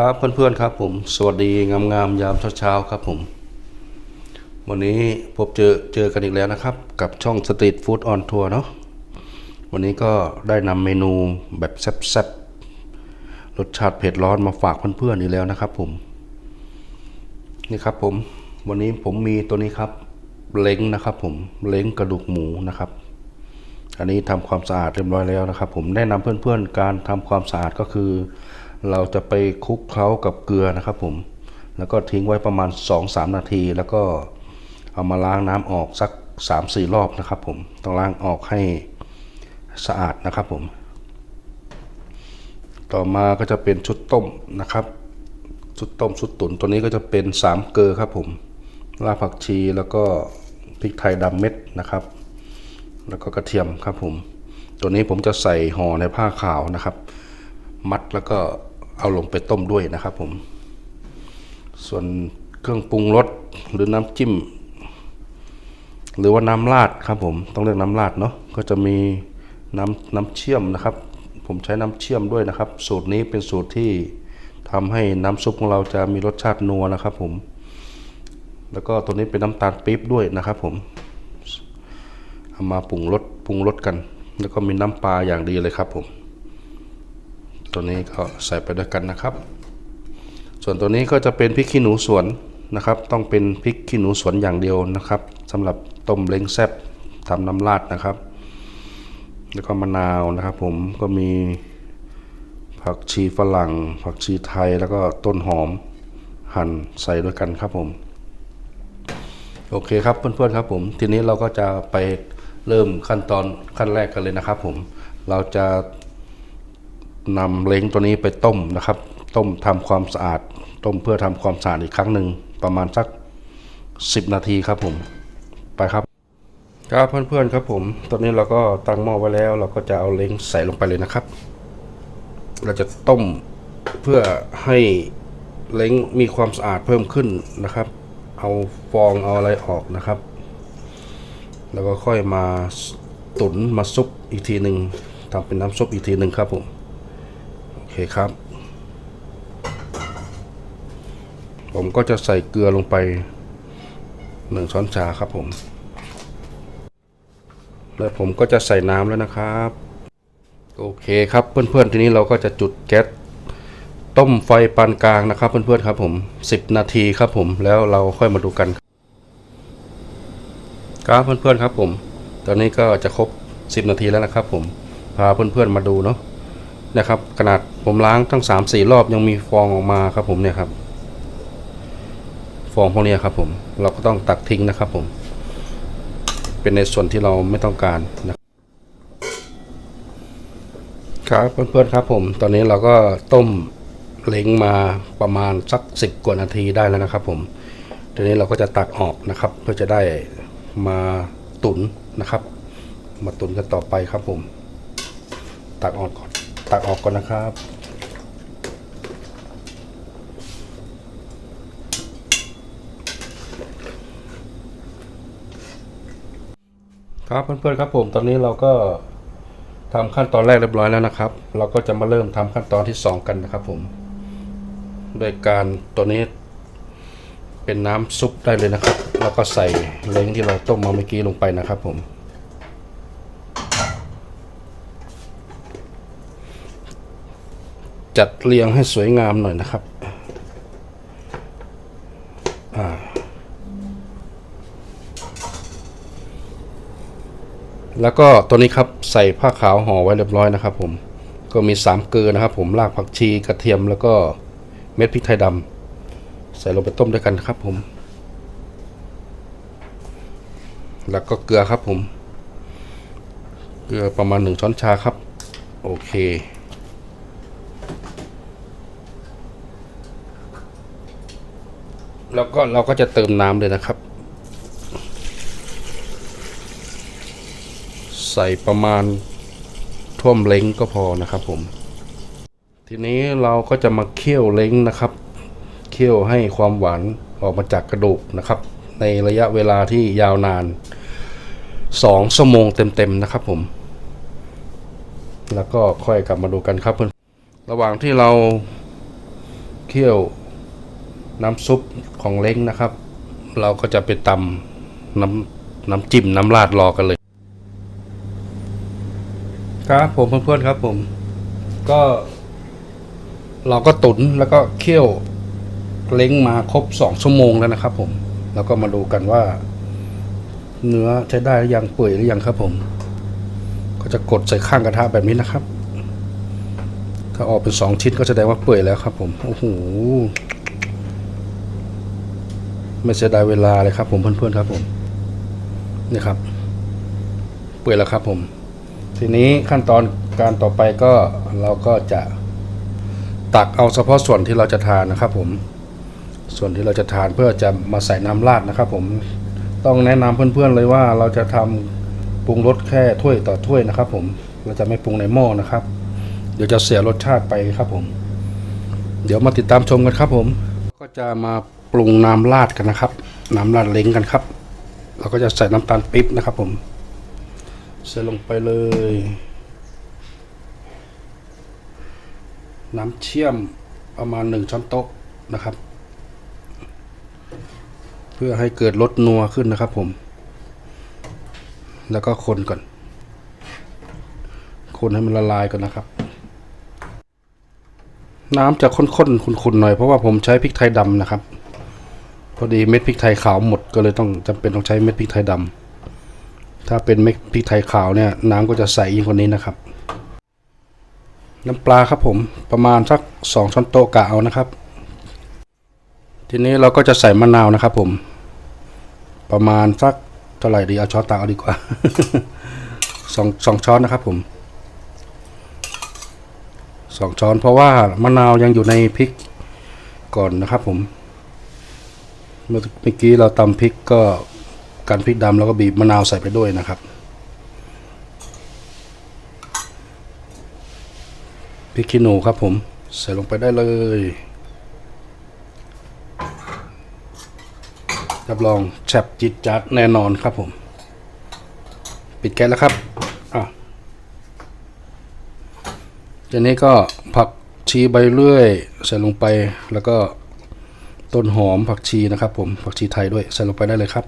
ครับเพื่อนๆครับผม สวัสดีงามๆยามเช้าๆครับผม วันนี้พบเจอเจอกันอีกแล้วนะครับ กับช่องสตรีทฟู้ดออนทัวร์เนาะวันนี้ก็ได้นำเมนูแบบแซ่บๆรสชาติเผ็ดร้อนมาฝากเพื่อนๆอีกแล้วนะครับ ผม นี่ครับผม วันนี้ผมมีตัวนี้ครับ เล้งนะครับผมเล้งกระดูกหมูนะครับอันนี้ทำความสะอาดเรียบร้อยแล้วนะครับ ผมแนะนำเพื่อนๆการทำความสะอาดก็คือ เราจะไปคลุกเคล้ากับเกลือนะครับผม แล้วก็ทิ้งไว้ประมาณ 2-3 นาที แล้วก็เอามาล้างน้ำออกสัก 3-4 รอบนะครับผม ต้องล้างออกให้สะอาดนะครับผม ต่อมาก็จะเป็นชุดต้มนะครับชุดต้มชุดตุ๋นตัวนี้ก็จะเป็น 3 เกลือครับผมรากผักชีแล้วก็พริกไทยดำเม็ดนะครับ แล้วก็กระเทียมครับผม ตัวนี้ผมจะใส่ห่อในผ้าขาวนะครับ มัดแล้วก็ เอาลงไปต้มด้วยนะครับผม ส่วนเครื่องปรุงรสหรือน้ำจิ้ม หรือว่าน้ำราดครับผมต้องเรียกน้ำราดเนาะก็จะมีน้ำน้ำเชื่อมนะครับ ผมใช้น้ำเชื่อมด้วยนะครับ สูตรนี้เป็นสูตรที่ทำให้น้ำซุปของเราจะมีรสชาตินัวนะครับผมแล้วก็ตัวนี้เป็นน้ำตาลปี๊บด้วยนะครับผมเอามาปรุงรสปรุงรสกัน แล้วก็มีน้ำปลาอย่างดีเลยครับผม ตัวนี้ก็ใส่ไปด้วยกันนะครับ ส่วนตัวนี้ก็จะเป็นพริกขี้หนูสวนนะครับ ต้องเป็นพริกขี้หนูสวนอย่างเดียวนะครับสำหรับต้มเล้งแซบทำน้ำราดนะครับ แล้วก็มะนาวนะครับผมก็มีผักชีฝรั่ง ผักชีไทยแล้วก็ต้นหอมหั่นใส่ด้วยกันครับผม โอเคครับเพื่อนๆครับผม ทีนี้เราก็จะไปเริ่มขั้นตอนขั้นแรกกันเลยนะครับผม เราจะ นำเล้งตัวนี้ไปต้มนะครับ ต้มทำความสะอาด ต้มเพื่อทำความสะอาดอีกครั้งหนึ่งประมาณสัก 10 นาทีครับผมไปครับครับเพื่อนๆครับผมตอนนี้เราก็ตั้งหม้อไว้แล้ว เราก็จะเอาเล้งใส่ลงไปเลยนะครับ เราจะต้มเพื่อให้เล้งมีความสะอาดเพิ่มขึ้นนะครับ เอาฟองเอาอะไรออกนะครับ แล้วก็ค่อยมาตุนมาซุปอีกทีหนึ่งทำเป็นน้ำซุปอีกทีหนึ่งครับผม เคครับ ผมก็จะใส่เกลือลงไปหนึ่งช้อนชาครับผม แล้วผมก็จะใส่น้ำแล้วนะครับ โอเคครับเพื่อนๆทีนี้เราก็จะจุดแก๊สต้มไฟปานกลางนะครับเพื่อนๆครับผม 10 นาทีครับผมแล้วเราค่อยมาดูกัน ครับเพื่อนๆครับผม ตอนนี้ก็จะครบ 10 นาทีแล้วนะครับผม พาเพื่อนๆมาดูเนาะ นะครับขนาดผมล้างทั้ง3-4รอบยังมีฟองออกมาครับผมเนี่ยครับ ฟองพวกนี้ครับผมเราก็ต้องตักทิ้งนะครับผม เป็นในส่วนที่เราไม่ต้องการนะครับเพื่อนๆครับผม ตอนนี้เราก็ต้มเล้งมาประมาณสักสิบกว่านาทีได้แล้วนะครับ ผมทีนี้เราก็จะตักออกนะครับ เพื่อจะได้มาตุนนะครับ มาตุนกันต่อไปครับผม ตักออกก่อน ตักออกก่อนนะครับครับเพื่อนๆครับผมตอนนี้เราก็ทำขั้นตอนแรกเรียบร้อยแล้วนะครับ เราก็จะมาเริ่มทำขั้นตอนที่ 2 กันนะครับผมโดยการตัวนี้เป็นน้ำซุปได้เลยนะครับ แล้วก็ใส่เล้งที่เราต้มมาเมื่อกี้ลงไปนะครับผม จัดเรียงให้สวยงามหน่อยนะครับแล้วก็ตัวนี้ครับใส่ผ้าขาวห่อไว้เรียบร้อยนะครับ ผมก็มีสามเกลือนะครับ ผมรากผักชีกระเทียมแล้วก็เม็ดพริกไทยดำใส่ลงไปต้มด้วยกันครับ ผม แล้วก็เกลือครับผม เกลือประมาณหนึ่งช้อนชาครับ โอเค แล้วก็เราก็จะเติมน้ำเลยนะครับ ใส่ประมาณท่วมเล้งก็พอนะครับผม ทีนี้เราก็จะมาเคี่ยวเล้งนะครับ เคี่ยวให้ความหวานออกมาจากกระดูกนะครับ ในระยะเวลาที่ยาวนานสองชั่วโมงเต็มๆนะครับผม แล้วก็ค่อยกลับมาดูกันครับเพื่อนระหว่างที่เราเคี่ยว น้ำซุปของเล้งนะครับ เราก็จะไปตำน้ำน้ำจิ้มน้ำราดรอกันเลย ครับผมเพื่อนๆครับผม ก็ เราก็ตุนแล้วก็เคี่ยวเล้งมาครบสองชั่วโมงแล้วนะครับ ผม แล้วก็มาดูกันว่า เนื้อใช้ได้หรือยังเปื่อยหรือยังครับผม ก็จะกดใส่ข้างกระทะแบบนี้นะครับ ถ้าออกเป็นสองชิ้นก็แสดงว่าเปื่อยแล้วครับ ผมโอ้โห ไม่เสียดายเวลาเลยครับ ผมเพื่อนๆครับผมนี่ครับ เปื่อยแล้วครับผม ทีนี้ขั้นตอนการต่อไปก็เราก็จะตักเอาเฉพาะส่วนที่เราจะทานนะครับ ผม ส่วนที่เราจะทานเพื่อจะมาใส่น้ำราดนะครับ ผมต้องแนะนำเพื่อนๆเลยว่าเราจะทำปรุงรสแค่ถ้วยต่อถ้วยนะครับ ผมเราจะไม่ปรุงในหม้อนะครับ เดี๋ยวจะเสียรสชาติไปครับผม เดี๋ยวมาติดตามชมกันครับผม ก็จะมา ปรุงน้ำราดกันนะครับ น้ำราดเล้งกันครับ เราก็จะใส่น้ำตาลปี๊บนะครับผมใส่ลงไปเลย น้ำเชื่อมประมาณหนึ่งช้อนโต๊ะนะครับ เพื่อให้เกิดรสนัวขึ้นนะครับผม แล้วก็คนก่อน คนให้มันละลายก่อนนะครับ น้ำจะข้นๆขุ่นๆหน่อยเพราะว่าผมใช้พริกไทยดำนะครับ พอดีเม็ดพริกไทยขาวหมดก็เลยต้องจำเป็นต้องใช้เม็ดพริกไทยดำถ้าเป็นเม็ดพริกไทยขาวเนี่ยน้ำก็จะใสยิ่งกว่านี้นะครับ น้ำปลาครับผมประมาณสักสองช้อนโต๊ะกะเอานะครับ ทีนี้เราก็จะใส่มะนาวนะครับ ผม ประมาณสักเท่าไหร่ดีเอาช้อนตักเอาดีกว่าสองสองช้อนนะครับผมสองช้อนเพราะว่ามะนาวยังอยู่ในพริกก่อนนะครับผม เมื่อกี้เราตำพริกก็กันพริกดำแล้วก็บีบมะนาวใส่ไปด้วยนะครับ พริกขี้หนูครับผม ใส่ลงไปได้เลยรับรองแซ่บจิตจัดแน่นอนครับผม ปิดแก๊สแล้วครับอะทีนี้ก็ผักชีใบเลื่อย ใส่ลงไปแล้วก็ ต้นหอมผักชีนะครับ ผมผักชีไทยด้วยใส่ลงไปได้เลยครับ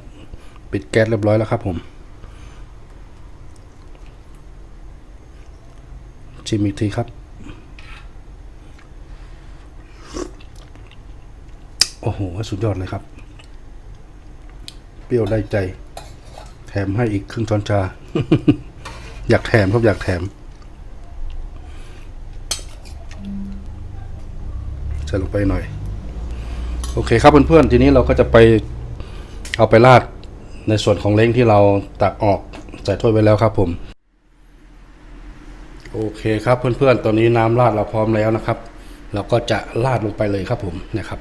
ปิดแก๊สเรียบร้อยแล้วครับ ผม ชิมอีกทีครับโอ้โหสุดยอดเลยครับ เปรี้ยวได้ใจ แถมให้อีกครึ่งช้อนชา อยากแถมครับอยากแถมใส่ลงไปหน่อย โอเคครับเพื่อนๆทีนี้เราก็จะไปเอาไปราดในส่วนของเล้งที่เราตักออกใส่ถ้วยไว้แล้วครับผม โอเคครับเพื่อนๆตอนนี้น้ำราดเราพร้อมแล้วนะครับ เราก็จะราดลงไปเลยครับผมนะครับ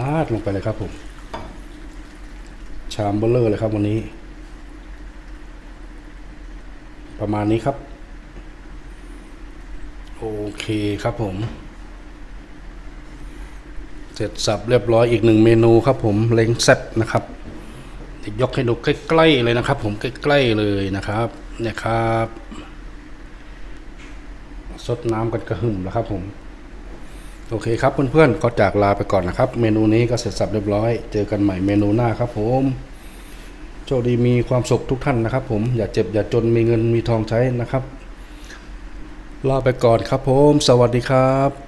ราดลงไปเลยครับผม ชามเบลเลอร์เลยครับวันนี้ ประมาณนี้ครับ โอเคครับผม เสร็จสับเรียบร้อยอีกหนึ่งเมนูครับผมเล้งแซ่บนะครับยวยกให้ดูใกล้ๆเลยนะครับ ผมใกล้ๆเลยนะครับเนี่ยครับซดน้ำกันกระหึ่มแล้วครับผมโอเคครับเพื่อนๆก็จากลาไปก่อนนะครับ เมนูนี้ก็เสร็จสับเรียบร้อย เจอกันใหม่เมนูหน้าครับผมโชคดีมีความสุขทุกท่านนะครับ ผมอย่าเจ็บอย่าจนมีเงินมีทองใช้นะครับ ลาไปก่อนครับผม สวัสดีครับ